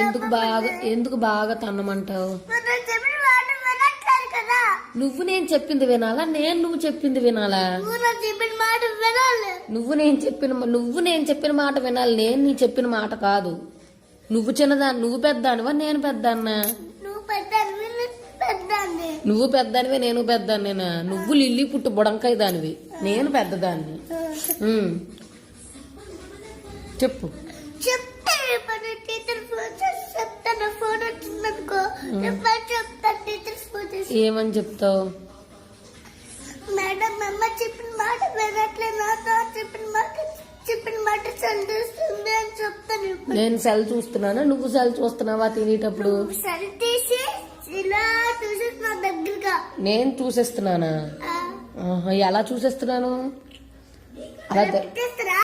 ఎందుకు బాగా ఎందుకు బాగా తన్నమంటావు? నువ్వు నేను చెప్పింది వినాలా? నేను నువ్వు చెప్పింది వినాలా? నువ్వు నాకు చెప్పిన మాట వినాలి నువ్వు నేను చెప్పిన నువ్వు నేను చెప్పిన మాట వినాలి. నేను నీ చెప్పిన మాట కాదు. నువ్వు చిన్నదాన్ని నువ్వు పెద్దానివా? నేను పెద్దాన్నా? నువ్వు పెద్దనివే నేను పెద్దనేనా నువ్వు లిల్లీ పుట్టు బుడంకాయ దానివి. నేను పెద్దదాన్ని. చెప్పు. ఏమని చెప్తావు? మేడం అమ్మ చెప్పిన మాట నాతో చెప్పిన మాట చెప్పిన మాట అని చెప్తాను నేను సెల్ చూస్తున్నానా? నువ్వు సెల్ చూస్తున్నావా తినేటప్పుడు? సరి తీసి ఇలా చూసి నా దగ్గరగా. నేను చూసేస్తున్నానా? ఎలా చూసేస్తున్నాను? అలా